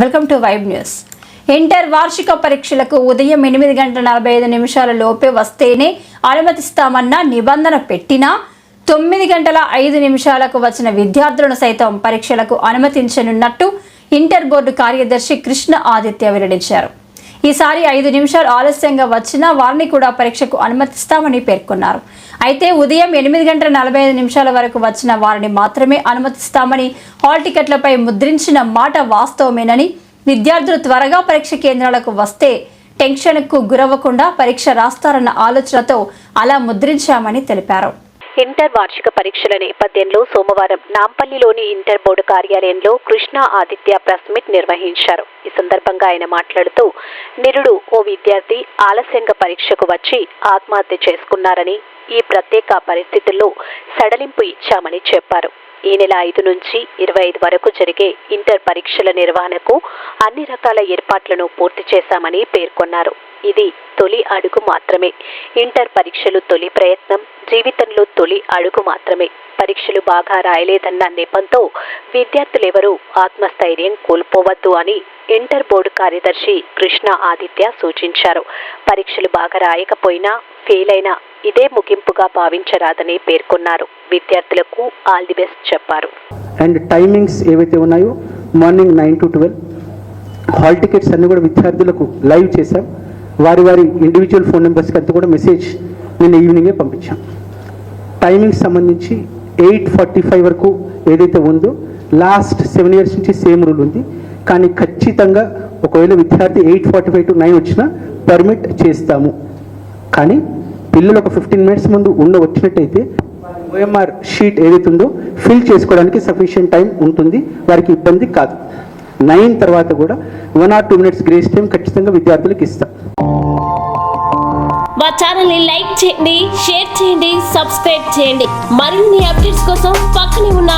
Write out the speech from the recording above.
Welcome to Vibe News. Inter వార్షిక పరీక్షలకు ఉదయం ఎనిమిది గంటల నలభై ఐదు నిమిషాల లోపే వస్తేనే అనుమతిస్తామన్న నిబంధన పెట్టినా తొమ్మిది గంటల ఐదు నిమిషాలకు వచ్చిన విద్యార్థులను సైతం పరీక్షలకు అనుమతించనున్నట్టు ఇంటర్ బోర్డు కార్యదర్శి కృష్ణ ఆదిత్య వెల్లడించారు. ఈసారి ఐదు నిమిషాలు ఆలస్యంగా వచ్చినా వారిని కూడా పరీక్షకు అనుమతిస్తామని పేర్కొన్నారు. అయితే ఉదయం ఎనిమిది గంటల నలభై ఐదు నిమిషాల వరకు వచ్చిన వారిని మాత్రమే అనుమతిస్తామని హాల్ టికెట్లపై ముద్రించిన మాట వాస్తవమేనని విద్యార్థులు త్వరగా పరీక్ష కేంద్రాలకు వస్తే టెన్షన్కు గురవ్వకుండా పరీక్ష రాస్తారన్న ఆలోచనతో అలా ముద్రించామని తెలిపారు. ఇంటర్ వార్షిక పరీక్షల నేపథ్యంలో సోమవారం నాంపల్లిలోని ఇంటర్ బోర్డు కార్యాలయంలో కృష్ణ ఆదిత్య ప్రెస్ మీట్ నిర్వహించారు. ఈ సందర్భంగా ఆయన మాట్లాడుతూ నిరుడు ఓ విద్యార్థి ఆలస్యంగా పరీక్షకు వచ్చి ఆత్మహత్య చేసుకున్నారని ఈ ప్రత్యేక పరిస్థితుల్లో సడలింపు ఇచ్చామని చెప్పారు. ఈ నెల ఐదు నుంచి ఇరవై ఐదు వరకు జరిగే ఇంటర్ పరీక్షల నిర్వహణకు అన్ని రకాల ఏర్పాట్లను పూర్తి చేశామని పేర్కొన్నారు. ఇది తొలి అడుగు మాత్రమే. ఇంటర్ పరీక్షలు తొలి ప్రయత్నం జీవితంలో తొలి అడుగు మాత్రమే. పరీక్షలు బాగా రాయలేదన్న నెపంతో విద్యార్థులెవరూ ఆత్మస్థైర్యం కోల్పోవద్దు అని ఇంటర్ బోర్డు కార్యదర్శి కృష్ణ ఆదిత్య సూచించారు. పరీక్షలు బాగా రాయకపోయినా ఫెయిల్ అయినా ఇదే ముగింపుగా భావించరాదని పేర్కొన్నారు. విద్యార్థులకు ఆల్ ది బెస్ట్ చెప్పారు. అండ్ టైమింగ్స్ ఏవైతే ఉన్నాయో morning nine to twelve. Hall tickets అన్ని కూడా విద్యార్థులకు లైవ్ చేశాం. వారి వారి ఇండివిజువల్ ఫోన్ నెంబర్స్కి అంతా కూడా మెసేజ్ నిన్న ఈవినింగే పంపించాం. టైమింగ్స్ సంబంధించి ఎయిట్ ఫార్టీ ఫైవ్ వరకు ఏదైతే ఉందో లాస్ట్ సెవెన్ ఇయర్స్ నుంచి సేమ్ రూల్ ఉంది. కానీ ఖచ్చితంగా ఒకవేళ విద్యార్థి eight forty five to nine వచ్చినా పర్మిట్ చేస్తాము. కానీ పిల్లలు ఒక ఫిఫ్టీన్ మినిట్స్ ముందు ఉండ వచ్చినట్టయితే ఓఎంఆర్ షీట్ ఏదైతే ఉందో ఫిల్ చేసుకోవడానికి సఫిషియంట్ టైం ఉంటుంది. వారికి ఇబ్బంది కాదు. నైన్ తర్వాత కూడా one or two minutes grace time ఖచ్చితంగా విద్యార్థులకు ఇస్తాం. ఛానల్ని లైక్ చేయండి షేర్ చేయండి సబ్స్క్రైబ్ చేయండి. మరిన్ని అప్డేట్స్ కోసం పక్కనే ఉన్న